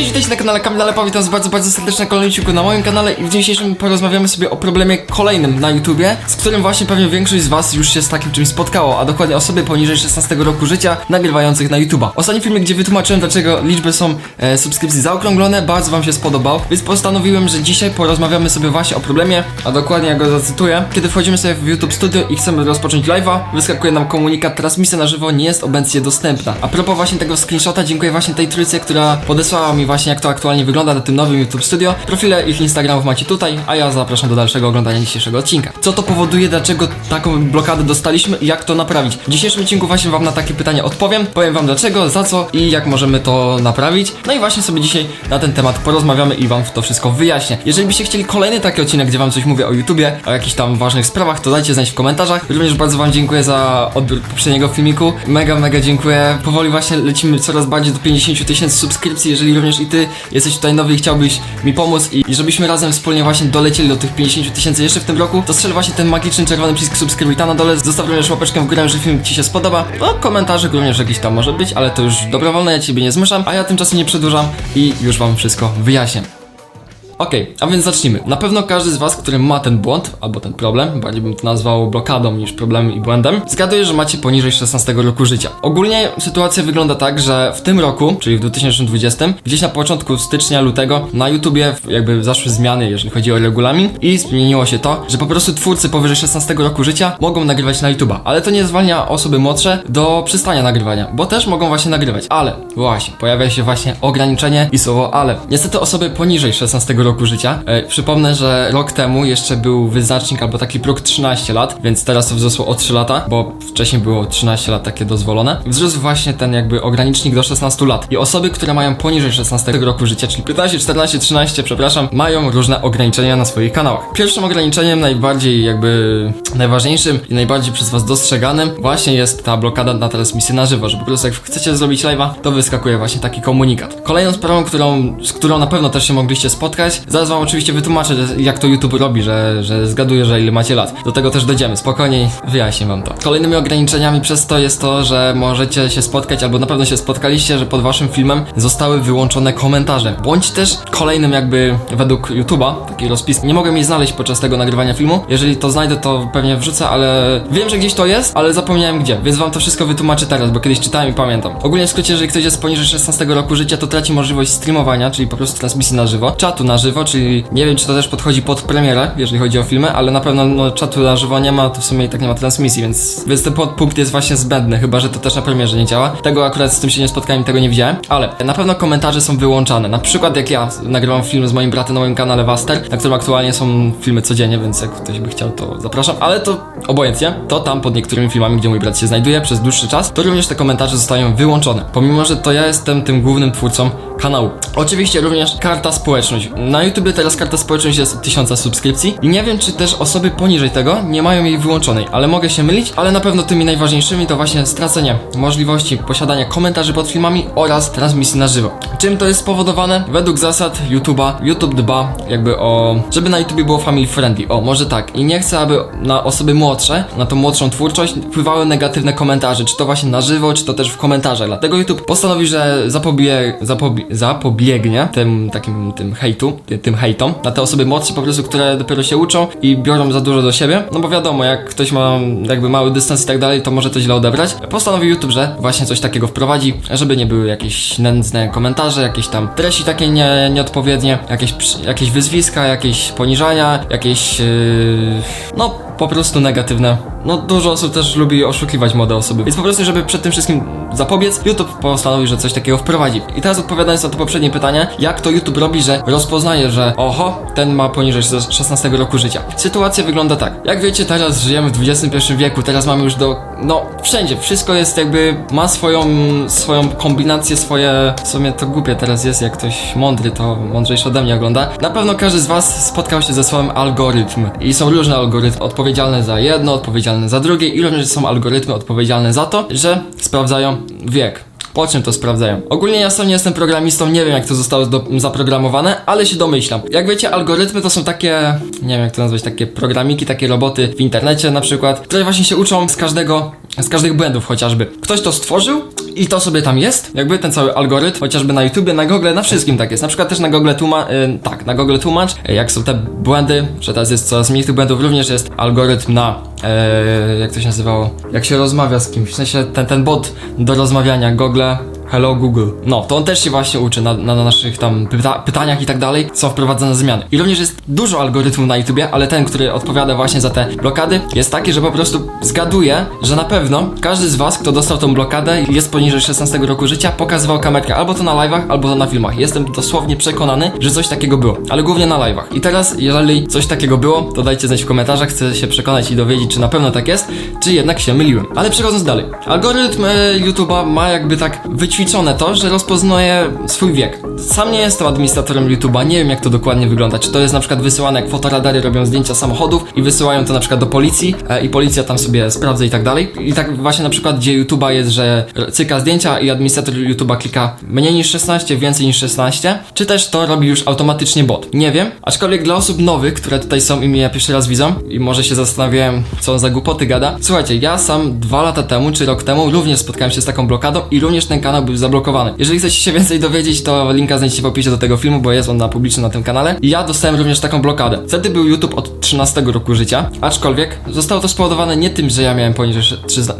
cześć, witajcie na kanale Kamil Lepa, witam was bardzo, bardzo serdecznie na kolejnym na moim kanale i w dzisiejszym porozmawiamy sobie o problemie kolejnym na YouTubie, z którym właśnie pewnie większość z was już się z takim czymś spotkało, a dokładnie osoby poniżej 16 roku życia nagrywających na YouTube'a. Ostatni filmik, gdzie wytłumaczyłem dlaczego liczby są e, subskrypcji zaokrąglone, bardzo wam się spodobał, więc postanowiłem, że dzisiaj porozmawiamy sobie właśnie o problemie, a dokładnie ja go zacytuję. Kiedy wchodzimy sobie w YouTube Studio i chcemy rozpocząć live'a, wyskakuje nam komunikat, transmisja na żywo nie jest obecnie dostępna. A propos właśnie tego screenshota, dziękuję właśnie tej trójce, która podesłała mi właśnie jak to aktualnie wygląda na tym nowym YouTube Studio. Profile ich Instagramów macie tutaj, a ja zapraszam do dalszego oglądania dzisiejszego odcinka. Co to powoduje, dlaczego taką blokadę dostaliśmy i jak to naprawić? W dzisiejszym odcinku właśnie wam na takie pytanie odpowiem, powiem wam dlaczego, za co i jak możemy to naprawić. No i właśnie sobie dzisiaj na ten temat porozmawiamy i wam to wszystko wyjaśnię. Jeżeli byście chcieli kolejny taki odcinek, gdzie wam coś mówię o YouTubie, o jakichś tam ważnych sprawach, to dajcie znać w komentarzach. Również bardzo wam dziękuję za odbiór poprzedniego filmiku. Mega, mega dziękuję. Powoli właśnie lecimy coraz bardziej do 50 tysięcy subskrypcji. Jeżeli również i ty jesteś tutaj nowy i chciałbyś mi pomóc i, i żebyśmy razem wspólnie właśnie dolecieli do tych 50 tysięcy jeszcze w tym roku, to strzel właśnie ten magiczny czerwony przycisk subskrybuj tam na dole. Zostaw również łapeczkę w górę, że film ci się spodoba. No, komentarzyk również jakiś tam może być, ale to już dobrowolne, ja ciebie nie zmuszam, a ja tymczasem nie przedłużam i już wam wszystko wyjaśnię. Okej, a więc zacznijmy. Na pewno każdy z Was, który ma ten błąd, albo ten problem, bardziej bym to nazwał blokadą niż problemem i błędem, zgaduje, że macie poniżej 16 roku życia. Ogólnie sytuacja wygląda tak, że w tym roku, czyli w 2020, gdzieś na początku stycznia, lutego, na YouTubie jakby zaszły zmiany, jeżeli chodzi o regulamin i zmieniło się to, że po prostu twórcy powyżej 16 roku życia mogą nagrywać na YouTuba, ale to nie zwalnia osoby młodsze do przystania nagrywania, bo też mogą właśnie nagrywać. Ale właśnie, pojawia się właśnie ograniczenie i słowo ale. Niestety osoby poniżej 16 roku życia. E, przypomnę, że rok temu jeszcze był wyznacznik albo taki próg 13 lat, więc teraz to wzrosło o 3 lata, bo wcześniej było 13 lat takie dozwolone. Wzrósł właśnie ten jakby ogranicznik do 16 lat. I osoby, które mają poniżej 16 roku życia, czyli 15, 14, 13, przepraszam, mają różne ograniczenia na swoich kanałach. Pierwszym ograniczeniem, najbardziej jakby najważniejszym i najbardziej przez was dostrzeganym właśnie jest ta blokada na transmisję na żywo, że po prostu jak chcecie zrobić live'a, to wyskakuje właśnie taki komunikat. Kolejną sprawą, którą, z którą na pewno też się mogliście spotkać, zaraz wam oczywiście wytłumaczę, jak to YouTube robi, że, że zgaduję, że ile macie lat. Do tego też dojdziemy, spokojniej wyjaśnię wam to. Kolejnymi ograniczeniami przez to jest to, że możecie się spotkać, albo na pewno się spotkaliście, że pod waszym filmem zostały wyłączone komentarze. Bądź też kolejnym jakby według YouTube'a, taki rozpis, nie mogę jej znaleźć podczas tego nagrywania filmu. Jeżeli to znajdę, to pewnie wrzucę, ale wiem, że gdzieś to jest, ale zapomniałem gdzie, więc wam to wszystko wytłumaczę teraz, bo kiedyś czytałem i pamiętam. Ogólnie w skrócie, jeżeli ktoś jest poniżej 16 roku życia, to traci możliwość streamowania, czyli po prostu transmisji na żywo, czatu na żywo, czyli nie wiem, czy to też podchodzi pod premierę, jeżeli chodzi o filmy, ale na pewno no, czatu na żywo nie ma, to w sumie i tak nie ma transmisji, więc, więc ten podpunkt jest właśnie zbędny, chyba, że to też na premierze nie działa. Tego akurat z tym się nie spotkałem tego nie widziałem, ale na pewno komentarze są wyłączane. Na przykład jak ja nagrywam film z moim bratem na moim kanale Waster, na którym aktualnie są filmy codziennie, więc jak ktoś by chciał, to zapraszam, ale to obojętnie, to tam pod niektórymi filmami, gdzie mój brat się znajduje przez dłuższy czas, to również te komentarze zostają wyłączone. Pomimo, że to ja jestem tym głównym twórcą kanału. Oczywiście również karta społeczność. Na YouTubie teraz karta społeczność jest od 1000 subskrypcji i nie wiem, czy też osoby poniżej tego nie mają jej wyłączonej, ale mogę się mylić, ale na pewno tymi najważniejszymi to właśnie stracenie możliwości posiadania komentarzy pod filmami oraz transmisji na żywo. Czym to jest spowodowane? Według zasad YouTube'a, YouTube dba jakby o, żeby na YouTubie było family friendly. O, może tak. I nie chcę, aby na osoby młodsze, na tą młodszą twórczość wpływały negatywne komentarze, czy to właśnie na żywo, czy to też w komentarzach. Dlatego YouTube postanowi, że zapobie, zapobie, zapobiegnie tym takim tym hejtu, tym hejtom na te osoby młodsze po prostu, które dopiero się uczą i biorą za dużo do siebie. No bo wiadomo, jak ktoś ma jakby mały dystans i tak dalej, to może to źle odebrać. Postanowił YouTube, że właśnie coś takiego wprowadzi, żeby nie były jakieś nędzne komentarze, jakieś tam treści takie nie, nieodpowiednie, jakieś, jakieś wyzwiska, jakieś poniżania, jakieś yy, no po prostu negatywne. No dużo osób też lubi oszukiwać młode osoby. Więc po prostu, żeby przed tym wszystkim zapobiec, YouTube postanowił, że coś takiego wprowadzi. I teraz odpowiadając na to poprzednie pytanie, jak to YouTube robi, że rozpoznaje, że oho, ten ma poniżej 16 roku życia. Sytuacja wygląda tak. Jak wiecie, teraz żyjemy w XXI wieku, teraz mamy już do, no wszędzie, wszystko jest jakby, ma swoją, swoją kombinację, swoje, w sumie to głupie teraz jest, jak ktoś mądry, to mądrzejszy ode mnie ogląda. Na pewno każdy z was spotkał się ze słowem algorytm. I są różne algorytmy odpowiedzialne za jedno, odpowiedzialne za drugie i również są algorytmy odpowiedzialne za to, że sprawdzają wiek. Po czym to sprawdzają? Ogólnie ja sam nie jestem programistą, nie wiem jak to zostało zaprogramowane, ale się domyślam. Jak wiecie, algorytmy to są takie, nie wiem jak to nazwać, takie programiki, takie roboty w internecie na przykład, które właśnie się uczą z każdego, z każdych błędów chociażby. Ktoś to stworzył I to sobie tam jest, jakby ten cały algorytm, chociażby na YouTubie, na Google, na wszystkim tak jest. Na przykład też na Google tłumacz, y, tak, na Google tłumacz, y, jak są te błędy, że teraz jest coraz mniej tych błędów, również jest algorytm na, e, jak to się nazywało, jak się rozmawia z kimś, w sensie ten, ten bot do rozmawiania Google, Hello Google. No, to on też się właśnie uczy na, na, na naszych tam pyta pytaniach i tak dalej, są wprowadzane zmiany. I również jest dużo algorytmów na YouTubie, ale ten, który odpowiada właśnie za te blokady, jest taki, że po prostu zgaduje, że na pewno każdy z was, kto dostał tą blokadę i jest poniżej 16 roku życia, pokazywał kamerkę albo to na live'ach, albo to na filmach. Jestem dosłownie przekonany, że coś takiego było, ale głównie na live'ach. I teraz, jeżeli coś takiego było, to dajcie znać w komentarzach, chcę się przekonać i dowiedzieć, czy na pewno tak jest, czy jednak się myliłem. Ale przechodząc dalej. Algorytm e, YouTube'a ma jakby tak wyćwiczone to, że rozpoznaje swój wiek. Sam nie jestem administratorem YouTube'a, nie wiem jak to dokładnie wygląda. Czy to jest na przykład wysyłane, jak fotoradary robią zdjęcia samochodów i wysyłają to na przykład do policji e, i policja tam sobie sprawdza i tak dalej. I tak właśnie na przykład, gdzie YouTube'a jest, że cyka zdjęcia i administrator YouTube'a klika mniej niż 16, więcej niż 16, czy też to robi już automatycznie bot. Nie wiem, aczkolwiek dla osób nowych, które tutaj są i mnie pierwszy raz widzą i może się zastanawiałem, co on za głupoty gada. Słuchajcie, ja sam dwa lata temu, czy rok temu również spotkałem się z taką blokadą i również ten kanał był zablokowany. Jeżeli chcecie się więcej dowiedzieć, to linka znajdziecie w opisie do tego filmu, bo jest on na publicznym na tym kanale. I ja dostałem również taką blokadę. Wtedy był YouTube od 13 roku życia, aczkolwiek zostało to spowodowane nie tym, że ja miałem poniżej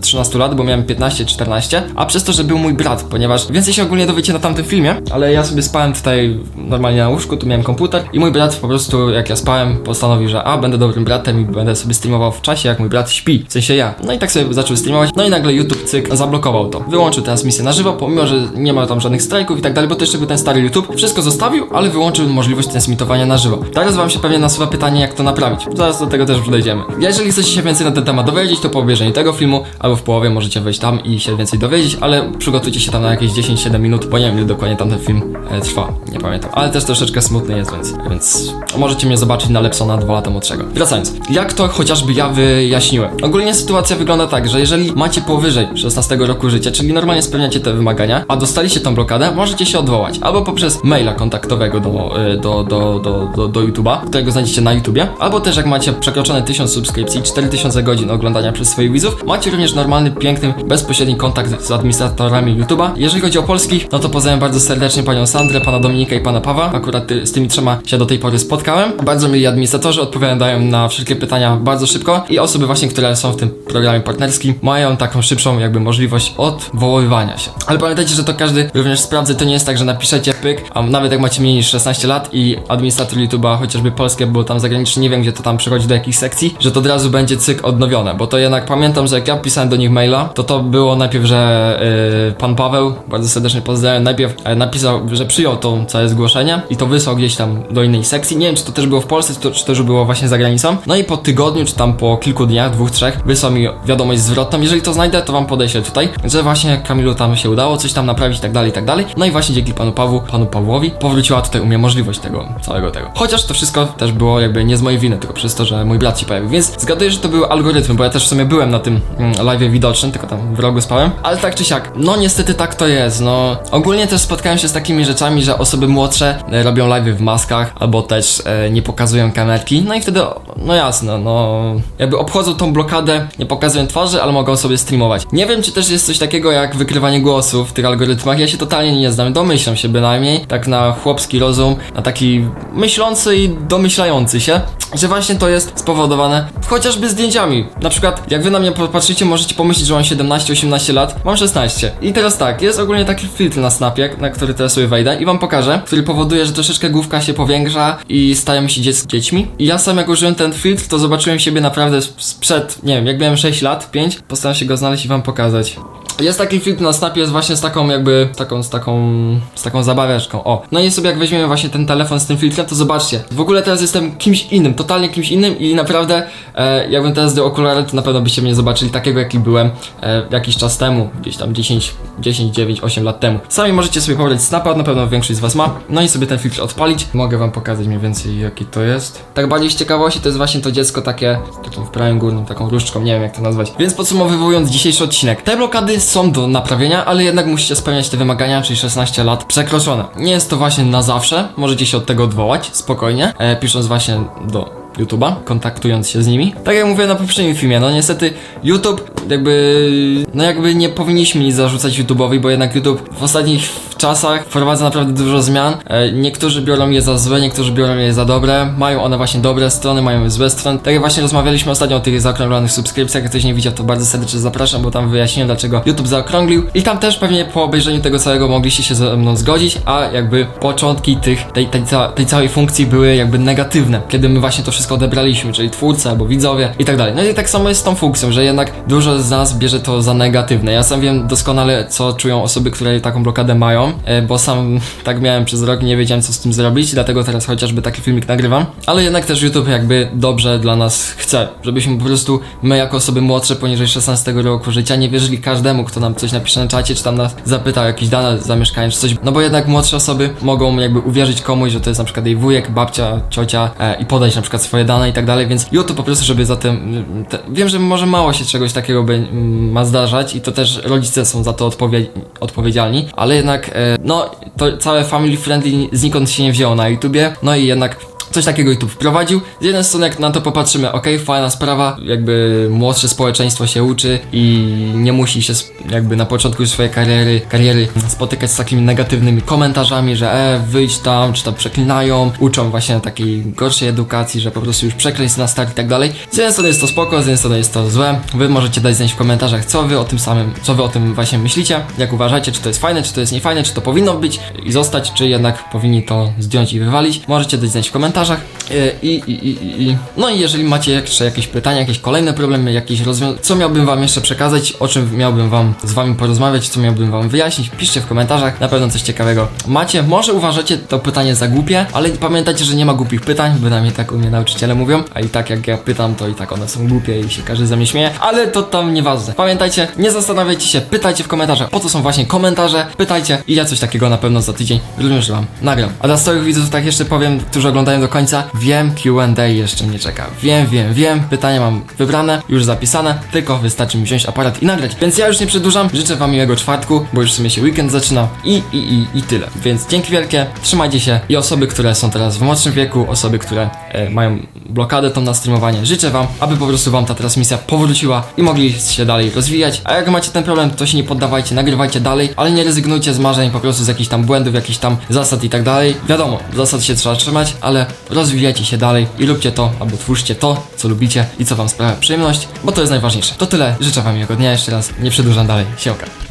13 lat, bo miałem 15-14, a przez to, że był mój brat, ponieważ więcej się ogólnie dowiecie na tamtym filmie, ale ja sobie spałem tutaj normalnie na łóżku, tu miałem komputer i mój brat po prostu, jak ja spałem, postanowił, że a, będę dobrym bratem i będę sobie streamował w czasie, jak mój brat śpi, w sensie ja. No i tak sobie zaczął streamować, no i nagle YouTube cyk zablokował to. Wyłączył transmisję na żywo, pomimo, że nie ma tam żadnych strajków i tak dalej, bo to jeszcze był ten stary YouTube. Wszystko zostawił, ale wyłączył możliwość transmitowania na żywo. Teraz wam się pewnie nasuwa pytanie, jak to naprawić. Zaraz do tego też dojdziemy. Jeżeli chcecie się więcej na ten temat dowiedzieć, to po obejrzeniu tego filmu, albo w połowie możecie wejść tam i się więcej dowiedzieć, ale przygotujcie się tam na jakieś 10-7 minut, bo nie wiem ile dokładnie tam ten film e, trwa, nie pamiętam. Ale też troszeczkę smutny jest, więc, więc możecie mnie zobaczyć na Lepsona 2 lata młodszego. Wracając, jak to chociażby ja wyjaśniłem? Ogólnie sytuacja wygląda tak, że jeżeli macie powyżej 16 roku życia, czyli normalnie spełniacie te wymagania, a dostaliście tą blokadę, możecie się odwołać. Albo poprzez maila kontaktowego do, y, do, do, do, do, do YouTube'a, którego znajdziecie na YouTubie, albo też jak macie przekroczone 1000 subskrypcji, 4000 godzin oglądania przez swoich widzów, macie również normalny, piękny, bezpośredni kontakt z administratorami YouTube'a. Jeżeli chodzi o polskich, no to pozdrawiam bardzo serdecznie panią Sandrę, pana Dominika i pana Pawła. Akurat ty, z tymi trzema się do tej pory spotkałem. Bardzo mili administratorzy odpowiadają na wszelkie pytania bardzo szybko i osoby właśnie, które są w tym programie partnerskim, mają taką szybszą jakby możliwość odwoływania się. Ale pamiętajcie, że to każdy również sprawdza, to nie jest tak, że napiszecie pyk, a nawet jak macie mniej niż 16 lat i administrator YouTube'a, chociażby polskie, bo tam zagraniczny, nie wiem gdzie to tam przychodzi do jakichś sekcji, że to od razu będzie cyk odnowione, bo to jednak pamiętam, że jak ja pisałem do nich maila, to to było najpierw, że yy, pan Paweł, bardzo serdecznie pozdrawiam, najpierw e, napisał, że przyjął to całe zgłoszenie i to wysłał gdzieś tam do innej sekcji, nie wiem czy to też było w Polsce, czy to, czy już było właśnie za granicą, no i po tygodniu, czy tam po kilku dniach, dwóch, trzech, wysłał mi wiadomość zwrotną, jeżeli to znajdę, to wam podeślę tutaj, że właśnie Kamilu tam się udało coś tam naprawić i tak dalej, i tak dalej, no i właśnie dzięki panu Pawłu, panu Pawłowi, powróciła tutaj u mnie możliwość tego, całego tego. Chociaż to wszystko też było jakby nie z mojej winy, tylko przez to, że mój brat się pojawił, więc zgaduję, że to były algorytmy, bo ja też w sumie byłem na tym mm, live widocznym, tylko tam w rogu spałem, ale tak czy siak, no niestety tak to jest, no. Ogólnie też spotkałem się z takimi rzeczami, że osoby młodsze e, robią live w maskach, albo też e, nie pokazują kamerki, no i wtedy, no jasne, no, jakby obchodzą tą blokadę, nie pokazują twarzy, ale mogą sobie streamować. Nie wiem, czy też jest coś takiego jak wykrywanie głosu w tych algorytmach, ja się totalnie nie znam, domyślam się bynajmniej, tak na chłopski rozum, na taki myślący i domyślający się, że właśnie to jest spowodowane chociażby zdjęciami. Na przykład, jak wy na mnie popatrzycie, możecie pomyśleć, że mam 17-18 lat, mam 16. I teraz tak, jest ogólnie taki filtr na Snapie, na który teraz sobie wejdę i wam pokażę, który powoduje, że troszeczkę główka się powiększa i stają się dziec dziećmi. I ja sam jak użyłem ten filtr, to zobaczyłem siebie naprawdę sprzed, nie wiem, jak miałem 6 lat, 5, postaram się go znaleźć i wam pokazać. Jest taki filtr na Snapie, jest właśnie z taką jakby, taką, z taką, z taką zabawiaczką, o. No i sobie jak weźmiemy właśnie ten telefon z tym filtrem, to zobaczcie, w ogóle teraz jestem kimś innym, totalnie kimś innym i naprawdę, e, jakbym teraz zdjął okulary, to na pewno byście mnie zobaczyli takiego, jaki byłem e, jakiś czas temu, gdzieś tam 10, 10, 9, 8 lat temu. Sami możecie sobie pobrać Snapa, na pewno większość z was ma, no i sobie ten filtr odpalić. Mogę wam pokazać mniej więcej, jaki to jest. Tak bardziej z ciekawości, to jest właśnie to dziecko takie, takim w prawym górnym, taką różdżką, nie wiem jak to nazwać. Więc podsumowując dzisiejszy odcinek, te blokady są do naprawienia, ale jednak musicie spełniać te wymagania, czyli 16 lat przekroczone. Nie jest to właśnie na zawsze, możecie się od tego odwołać, spokojnie, e, pisząc właśnie do YouTube'a, kontaktując się z nimi. Tak jak mówiłem na poprzednim filmie, no niestety YouTube jakby, no jakby nie powinniśmy nic zarzucać YouTube'owi, bo jednak YouTube w ostatnich czasach wprowadza naprawdę dużo zmian. E, Niektórzy biorą je za złe, niektórzy biorą je za dobre. Mają one właśnie dobre strony, mają złe strony. Tak jak właśnie rozmawialiśmy ostatnio o tych zaokrąglonych subskrypcjach, jak ktoś nie widział, to bardzo serdecznie zapraszam, bo tam wyjaśniłem, dlaczego YouTube zaokrąglił. I tam też pewnie po obejrzeniu tego całego mogliście się ze mną zgodzić, a jakby początki tych, tej, tej, tej całej funkcji były jakby negatywne, kiedy my właśnie to wszystko odebraliśmy, czyli twórcy albo widzowie i tak dalej. No i tak samo jest z tą funkcją, że jednak dużo z nas bierze to za negatywne. Ja sam wiem doskonale, co czują osoby, które taką blokadę mają, e, bo sam tak miałem przez rok, nie wiedziałem co z tym zrobić, dlatego teraz chociażby taki filmik nagrywam. Ale jednak też YouTube jakby dobrze dla nas chce, żebyśmy po prostu my jako osoby młodsze poniżej 16 roku życia nie wierzyli każdemu, kto nam coś napisze na czacie, czy tam nas zapyta o jakieś dane zamieszkania, czy coś. No bo jednak młodsze osoby mogą jakby uwierzyć komuś, że to jest na przykład jej wujek, babcia, ciocia e, i podać na przykład swoje dane i tak dalej, więc YouTube po prostu, żeby zatem... Te, wiem, że może mało się czegoś takiego by, mm, ma zdarzać i to też rodzice są za to odpowie, odpowiedzialni, ale jednak e, no to całe family friendly znikąd się nie wzięło na YouTubie, no i jednak Coś takiego YouTube wprowadził. Z jednej strony, jak na to popatrzymy, ok, fajna sprawa, jakby młodsze społeczeństwo się uczy i nie musi się jakby na początku swojej kariery, kariery spotykać z takimi negatywnymi komentarzami, że e, wyjdź tam, czy tam przeklinają, uczą właśnie takiej gorszej edukacji, że po prostu już przekleństw na start i tak dalej. Z jednej strony jest to spoko, z jednej strony jest to złe. Wy możecie dać znać w komentarzach, co wy o tym samym, co wy o tym właśnie myślicie, jak uważacie, czy to jest fajne, czy to jest niefajne, czy to powinno być i zostać, czy jednak powinni to zdjąć i wywalić. Możecie dać znać w komentarzach. E, I, i, i, i, i. No i jeżeli macie jeszcze jakieś pytania, jakieś kolejne problemy, jakieś rozwiązania, co miałbym wam jeszcze przekazać, o czym miałbym wam z wami porozmawiać, co miałbym wam wyjaśnić, piszcie w komentarzach, na pewno coś ciekawego macie. Może uważacie to pytanie za głupie, ale pamiętajcie, że nie ma głupich pytań, bynajmniej tak u mnie nauczyciele mówią, a i tak jak ja pytam, to i tak one są głupie i się każdy ze mnie śmieje, ale to tam nieważne. Pamiętajcie, nie zastanawiajcie się, pytajcie w komentarzach, po co są właśnie komentarze, pytajcie i ja coś takiego na pewno za tydzień również wam nagram. A dla stałych widzów tak jeszcze powiem, którzy oglądają do końca, wiem Q&A jeszcze mnie czeka. Wiem, wiem, wiem, pytania mam wybrane, już zapisane, tylko wystarczy mi wziąć aparat i nagrać. Więc ja już nie przedłużam, życzę wam miłego czwartku, bo już w sumie się weekend zaczyna i, i, i, i tyle. Więc dzięki wielkie, trzymajcie się i osoby, które są teraz w młodszym wieku, osoby, które e, mają blokadę tą na streamowanie, życzę wam, aby po prostu wam ta transmisja powróciła i mogli się dalej rozwijać. A jak macie ten problem, to się nie poddawajcie, nagrywajcie dalej, ale nie rezygnujcie z marzeń, po prostu z jakichś tam błędów, jakichś tam zasad i tak dalej. Wiadomo, zasad się trzeba trzymać, ale rozwijajcie się dalej i róbcie to, albo twórzcie to, co lubicie i co wam sprawia przyjemność, bo to jest najważniejsze. To tyle, życzę wam miłego dnia jeszcze raz, nie przedłużam dalej, siemka.